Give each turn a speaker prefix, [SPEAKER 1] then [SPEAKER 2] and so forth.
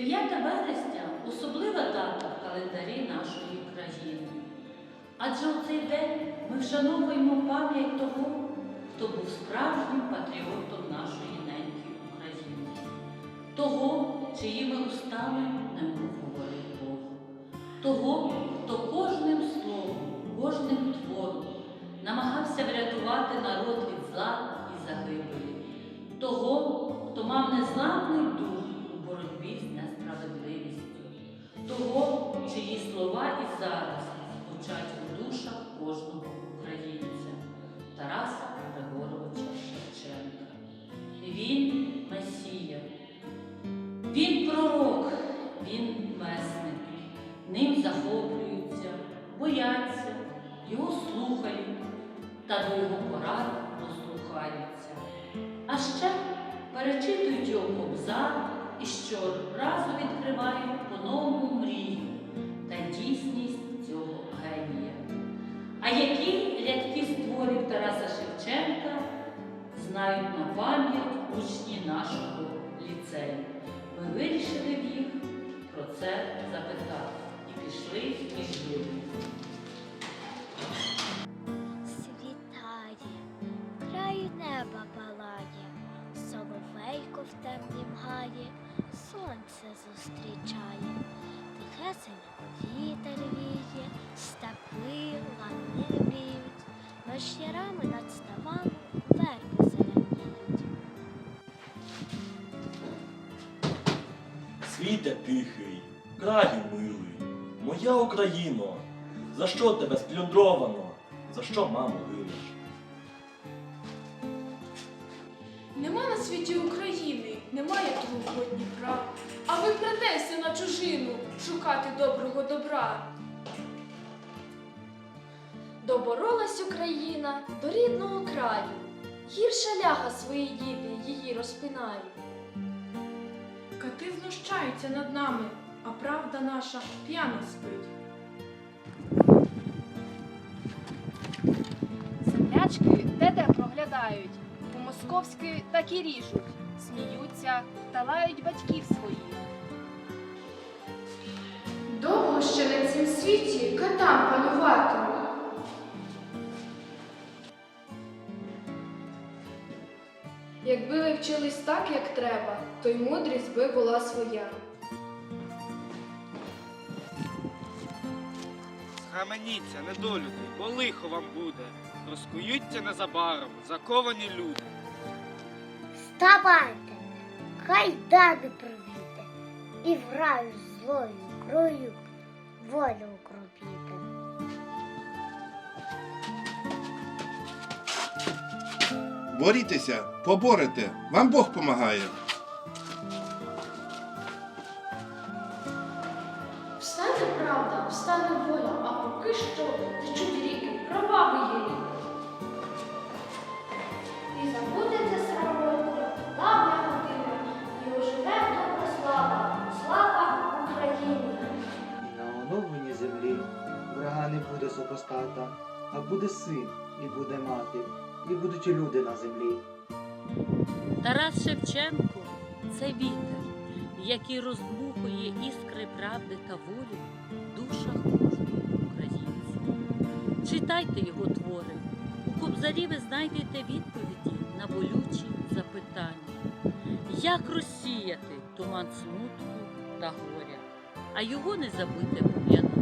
[SPEAKER 1] 9 вересня особлива дата в календарі нашої країни. Адже у цей день ми вшановуємо пам'ять того, хто був справжнім патріотом нашої неньки України, того, чиїми устами не мов говорив Бог, того, хто кожним словом, кожним твором намагався врятувати народ від зла і загибелі, того, хто мав незламний дух він месник, ним захоплюються, бояться, його слухають та до його порад дослухаються. А ще перечитують його кобзар і щоразу відкривають по-новому мрію та дійсність цього генія. А які рядки з творів Тараса Шевченка знають на пам'ять учні нашого ліцею. Це запитати і пішли між людьми.
[SPEAKER 2] Світає, краю неба палає, соловейко в темнім гаї, сонце зустрічає, тихесенько вітер віє, степи лани мріють, над ярами над ставами
[SPEAKER 3] Світе тихий, краю милий, моя Україно, за що тебе сплюндровано, за що маму гинеш?
[SPEAKER 4] Нема на світі України, немає другого Дніпра. А ви крадеся на чужину шукати доброго добра.
[SPEAKER 5] Доборолась Україна до рідного краю. Гірше ляха свої діти її розпинають.
[SPEAKER 4] Знущаються над нами, а правда наша п'яна спить.
[SPEAKER 6] Землячки де-де проглядають, у московськи так і ріжуть, сміються та лають батьків своїх.
[SPEAKER 4] Довго ще на цім світі катам панувати.
[SPEAKER 5] Якби ви вчились так, як треба, то й мудрість би була своя.
[SPEAKER 7] Схаменіться, недолюди, бо лихо вам буде. Розкуються незабаром заковані люди.
[SPEAKER 2] Вставайте, хай дани провіте, і в раю злою крою волю укропіте.
[SPEAKER 8] Борітеся, поборете, вам Бог помагає.
[SPEAKER 5] Встане правда, встане воля, а поки що течуть ріки, права є.
[SPEAKER 2] І забудеться срамота, давня година, і оживе добра слава, слава Україні.
[SPEAKER 9] І на оновленій землі врага не буде супостата, а буде син, і буде мати, і будуть люди на землі.
[SPEAKER 1] Тарас Шевченко це вітер, який роздмухує іскри правди та волі в душах кожного українця. Читайте його твори. У Кобзарі ви знайдете відповіді на болючі запитання, як розсіяти туман смутку та горя, а його не забудьте пом'янути.